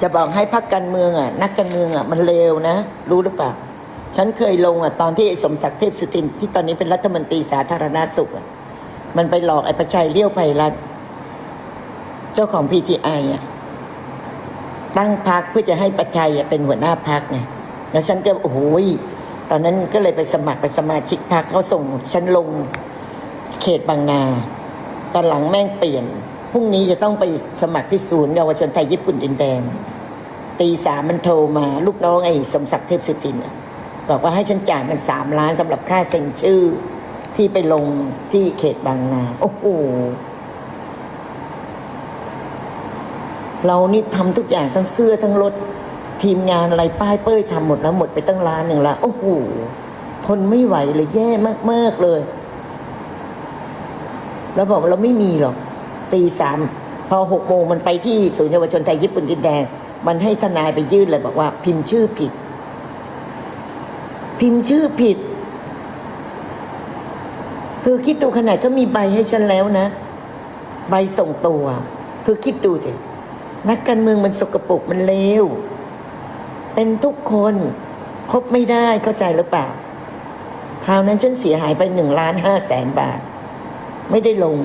จะบอกให้พักการเมืองอะนักการเมืองอะมันเลวนะ รู้หรือเปล่า ฉันเคยลงอะตอนที่สมศักดิ์เทพสุทินที่ตอนนี้เป็นรัฐมนตรีสาธารณาสุขอะมันไปหลอกไอ้ประชัยเลี้ยวไพรัตเจ้าของ PTI อะตั้งพักเพื่อจะให้ประชัยเป็นหัวหน้าพักไงแล้วฉันก็โอ้โหยตอนนั้นก็เลยไปสมัครเป็นสมาชิกพักเขาส่งฉันลงเขตบางนาตอนหลังแม่งเปลี่ยน พรุ่งนี้จะต้องไปสมัครที่ศูนย์เยาวชนไทยญี่ปุ่นดินแดง ตีสามมันโทรมาลูกน้องไอ้สมศักดิ์เทพสุทินบอกว่าให้ฉันจ่ายมันสามล้านสำหรับค่าเซ็นชื่อที่ไปลงที่เขตบางนา โอ้โหเรานี่ทำทุกอย่างทั้งเสื้อทั้งรถทีมงานอะไรป้ายเป้ยทำหมดแล้วหมดไปตั้งล้านหนึ่งละโอ้โหทนไม่ไหวเลยแย่มากๆเลย แล้วบอกว่าเราไม่มีหรอก ตีสามพอหกโมงมันไปที่ศูนย์เยาวชนไทยญี่ปุ่นดินแดง มันให้ทนายไปยื่นเลยบอกว่า พิมพ์ชื่อผิด พิมพ์ชื่อผิด คือคิดดูขนาดเขามีใบให้ฉันแล้วนะ ใบส่งตัวคือคิดดูดินักการเมืองมันสกปรกมันเลวเป็นทุกคนคบไม่ได้เข้าใจหรือเปล่าคราวนั้นฉันเสียหายไปหนึ่งล้านห้าแสนบาท ไม่ได้ลง